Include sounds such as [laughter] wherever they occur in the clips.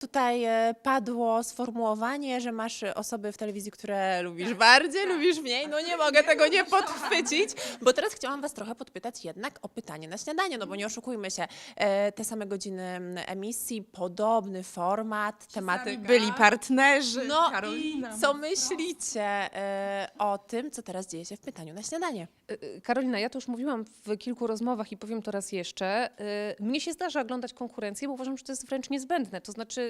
Tutaj e, padło sformułowanie, że masz e, osoby w telewizji, które lubisz bardziej, lubisz mniej. No nie mogę tego nie podchwycić, bo teraz chciałam was trochę podpytać jednak o pytanie na śniadanie, no bo nie oszukujmy się, e, te same godziny emisji, podobny format, tematy byli byli partnerzy. No Karolina, i co myślicie e, o tym, co teraz dzieje się w pytaniu na śniadanie? Y, y, Karolina, ja to już mówiłam w kilku rozmowach i powiem to raz jeszcze. Y, Mnie się zdarza oglądać konkurencję, bo uważam, że to jest wręcz niezbędne. To znaczy,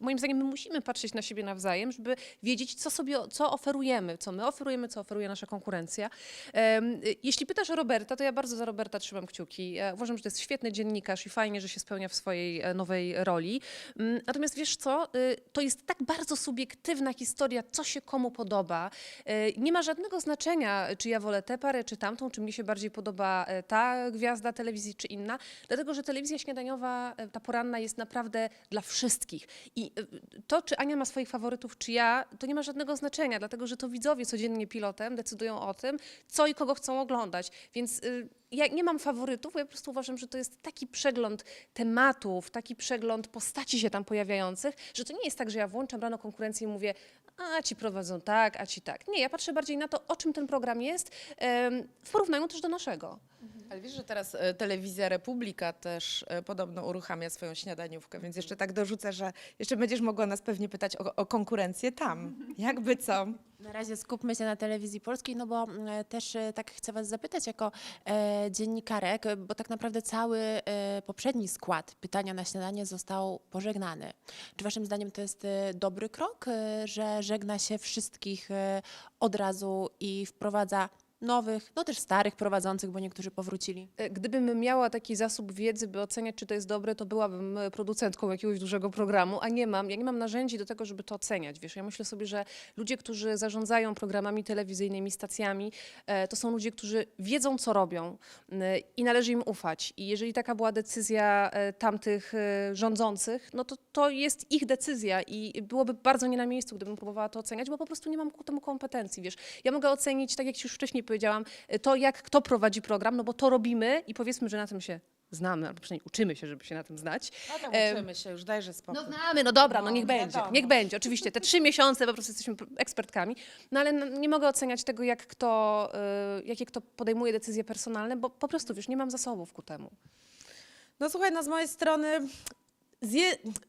moim zdaniem, my musimy patrzeć na siebie nawzajem, żeby wiedzieć, co sobie, co oferujemy, co my oferujemy, co oferuje nasza konkurencja. Jeśli pytasz o Roberta, to ja bardzo za Roberta trzymam kciuki. Uważam, że to jest świetny dziennikarz i fajnie, że się spełnia w swojej e, nowej roli. Mm, Natomiast wiesz co, Y, to jest tak bardzo subiektywna historia, co się komu podoba. Y, Nie ma żadnego znaczenia, czy ja wolę tę parę, czy tamtą, czy mnie się bardziej podoba e, ta gwiazda telewizji, czy inna, dlatego że telewizja śniadaniowa, e, ta poranna jest naprawdę dla wszystkich. I e, to, czy Ania ma swoich faworytów, czy ja, to nie ma żadnego znaczenia, dlatego że to widzowie codziennie pilotem decydują o tym, co i kogo chcą oglądać. Więc y, ja nie mam faworytów, ja po prostu uważam, że to jest taki przegląd tematów, taki przegląd postaci się tam pojawiających, że to nie jest tak, że ja włączam rano konkurencję i mówię, a ci prowadzą tak, a ci tak. Nie, ja patrzę bardziej na to, o czym ten program jest, w porównaniu też do naszego. Ale wiesz, że teraz e, telewizja Republika też e, podobno uruchamia swoją śniadaniówkę, więc jeszcze tak dorzucę, że jeszcze będziesz mogła nas pewnie pytać o, o konkurencję tam. [laughs] Jakby co? Na razie skupmy się na telewizji polskiej, no bo mm, też e, tak chcę Was zapytać jako e, dziennikarek, e, bo tak naprawdę cały e, poprzedni skład pytania na śniadanie został pożegnany. Czy Waszym zdaniem to jest e, dobry krok, e, że żegna się wszystkich e, od razu i wprowadza nowych, no też starych prowadzących, bo niektórzy powrócili? E, Gdybym miała taki zasób wiedzy, by oceniać, czy to jest dobre, to byłabym e, producentką jakiegoś dużego programu, a nie mam. Ja nie mam narzędzi do tego, żeby to oceniać. Wiesz, ja myślę sobie, że ludzie, którzy zarządzają programami telewizyjnymi, stacjami, e, to są ludzie, którzy wiedzą, co robią i należy im ufać. I jeżeli taka była decyzja tamtych rządzących, no to to jest ich decyzja i byłoby bardzo nie na miejscu, gdybym próbowała to oceniać, bo po prostu nie mam ku temu kompetencji, wiesz. Ja mogę ocenić, tak jak ci już wcześniej powiedziałam, e, to jak kto prowadzi program, no bo to robimy i powiedzmy, że na tym się znamy, albo przynajmniej uczymy się, żeby się na tym znać. Tam Em, uczymy się, już dajże spokój. No znamy, no dobra, no No, niech będzie, wiadomo. niech będzie. Oczywiście te trzy miesiące po prostu jesteśmy ekspertkami, no ale n- nie mogę oceniać tego, jak kto, y, jakie kto podejmuje decyzje personalne, bo po prostu, wiesz, nie mam zasobów ku temu. No słuchaj, no z mojej strony zje,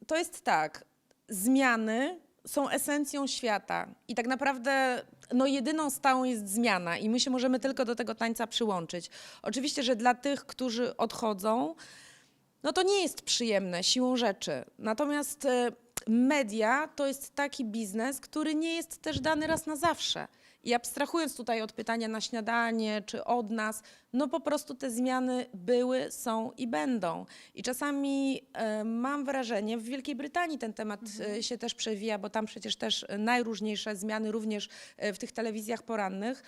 to jest tak, zmiany są esencją świata i tak naprawdę no jedyną stałą jest zmiana i my się możemy tylko do tego tańca przyłączyć. Oczywiście, że dla tych, którzy odchodzą, no to nie jest przyjemne siłą rzeczy. Natomiast e, media to jest taki biznes, który nie jest też dany raz na zawsze. I abstrahując tutaj od pytania na śniadanie czy od nas, no po prostu te zmiany były, są i będą. I czasami e, mam wrażenie, w Wielkiej Brytanii ten temat e, się też przewija, bo tam przecież też najróżniejsze zmiany również e, w tych telewizjach porannych.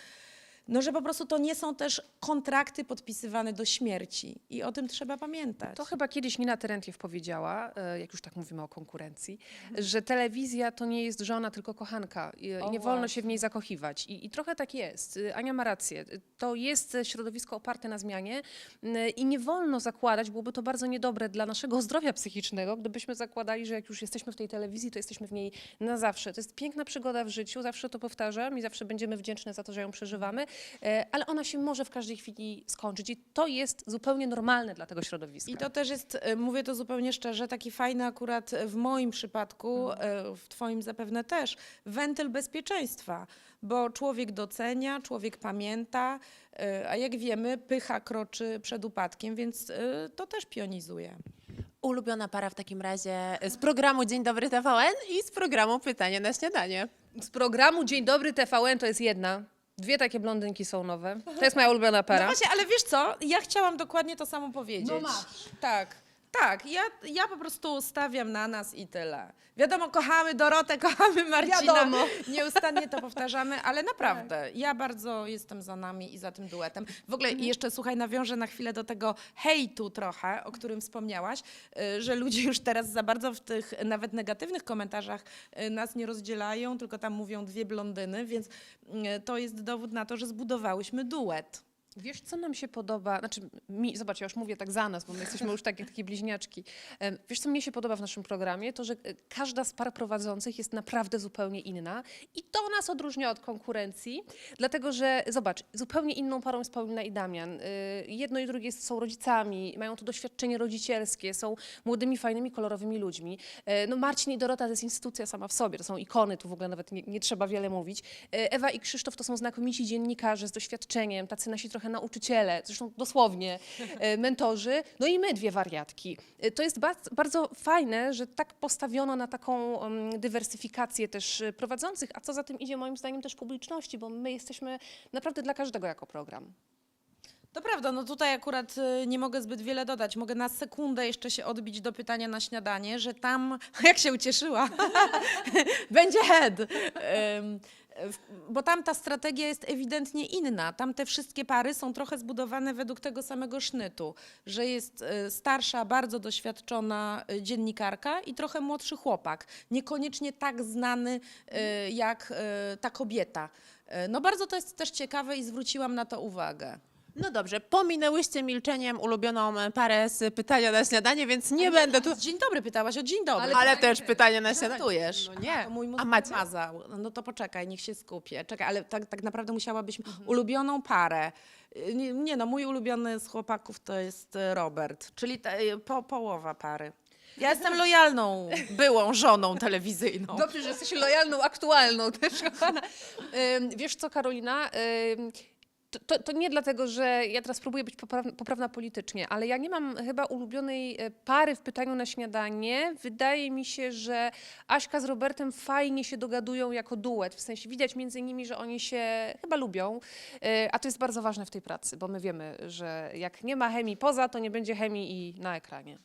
No, że po prostu to nie są też kontrakty podpisywane do śmierci i o tym trzeba pamiętać. To chyba kiedyś Nina Terentiew powiedziała, e, jak już tak mówimy o konkurencji, że telewizja to nie jest żona, tylko kochanka i, O nie wolno się właśnie. w niej zakochiwać. I, I trochę tak jest. Y, Ania ma rację. Y, To jest e, środowisko oparte na zmianie i nie wolno zakładać, byłoby to bardzo niedobre dla naszego [laughs] zdrowia psychicznego, gdybyśmy zakładali, że jak już jesteśmy w tej telewizji, to jesteśmy w niej na zawsze. To jest piękna przygoda w życiu, zawsze to powtarzam i zawsze będziemy wdzięczne za to, że ją przeżywamy, e, ale ona się może w każdej chwili skończyć i to jest zupełnie normalne dla tego środowiska. I to też jest, e, mówię to zupełnie szczerze, taki fajny akurat w moim przypadku, e, w Twoim zapewne też, wentyl bezpieczeństwa, bo człowiek docenia, człowiek pamięta, e, a jak wiemy, pycha kroczy przed upadkiem, więc e, to też pionizuje. Ulubiona para w takim razie z programu Dzień Dobry TVN i z programu Pytanie na śniadanie. Z programu Dzień Dobry TVN to jest jedna. Dwie takie blondynki są nowe. To jest moja ulubiona No para. właśnie, ale wiesz co, ja chciałam dokładnie to samo powiedzieć. No masz. Tak. Tak, ja, ja po prostu stawiam na nas i tyle. Wiadomo, kochamy Dorotę, [laughs] kochamy Marcina. Wiadomo. Nieustannie to powtarzamy, ale naprawdę, ja bardzo jestem za nami i za tym duetem. W ogóle jeszcze, słuchaj, nawiążę na chwilę do tego hejtu trochę, o którym wspomniałaś, y, że ludzie już teraz za bardzo w tych nawet negatywnych komentarzach y, nas nie rozdzielają, tylko tam mówią dwie blondyny, więc y, to jest dowód na to, że zbudowałyśmy duet. Wiesz, co nam się podoba? Znaczy, mi, zobacz, ja już mówię tak za nas, bo my [laughs] jesteśmy już takie, takie bliźniaczki. Wiesz, co mnie się podoba w naszym programie? To, że e, każda z par prowadzących jest naprawdę zupełnie inna i to nas odróżnia od konkurencji, dlatego że, zobacz, zupełnie inną parą jest Paulina i Damian. Y, Jedno i drugie są rodzicami, mają to doświadczenie rodzicielskie, są młodymi, fajnymi, kolorowymi ludźmi. E, No Marcin i Dorota to jest instytucja sama w sobie, to są ikony, tu w ogóle nawet nie, nie trzeba wiele mówić. E, Ewa i Krzysztof to są znakomici dziennikarze z doświadczeniem, tacy nasi trochę nauczyciele, zresztą dosłownie e, mentorzy, no i my dwie wariatki. E, To jest bardzo, bardzo fajne, że tak postawiono na taką um, dywersyfikację też e, prowadzących, a co za tym idzie moim zdaniem też publiczności, bo my jesteśmy naprawdę dla każdego jako program. To prawda, no tutaj akurat nie mogę zbyt wiele dodać. Mogę na sekundę jeszcze się odbić do pytania na śniadanie, że tam, [laughs] jak się ucieszyła, [laughs] będzie head. Bo tam ta strategia jest ewidentnie inna. Tam te wszystkie pary są trochę zbudowane według tego samego sznytu, że jest y, starsza, bardzo doświadczona y, dziennikarka i trochę młodszy chłopak. Niekoniecznie tak znany y, jak ta kobieta. No bardzo to jest też ciekawe i zwróciłam na to uwagę. No dobrze, pominęłyście milczeniem ulubioną parę z pytania na śniadanie, więc nie będę tu... Dzień dobry pytałaś o dzień dobry. Ale, też pytanie na śniadanie. Żartujesz. No nie. To mój mózg A macie? mazał. No to poczekaj, niech się skupię. Czekaj, ale tak, tak naprawdę musiałabyś Mhm. ulubioną parę. Y, Nie, nie no, mój ulubiony z chłopaków to jest y, Robert, czyli ta, y, po, połowa pary. Ja jestem lojalną byłą żoną telewizyjną. Dobrze, że jesteś lojalną, aktualną też, [laughs] kochana. Ym, Wiesz co, Karolina? Ym, To, to, to nie dlatego, że ja teraz próbuję być poprawna, poprawna politycznie, ale ja nie mam chyba ulubionej e, pary w pytaniu na śniadanie. Wydaje mi się, że Aśka z Robertem fajnie się dogadują jako duet. W sensie widać między nimi, że oni się chyba lubią, e, a to jest bardzo ważne w tej pracy, bo my wiemy, że jak nie ma chemii poza, to nie będzie chemii i na ekranie.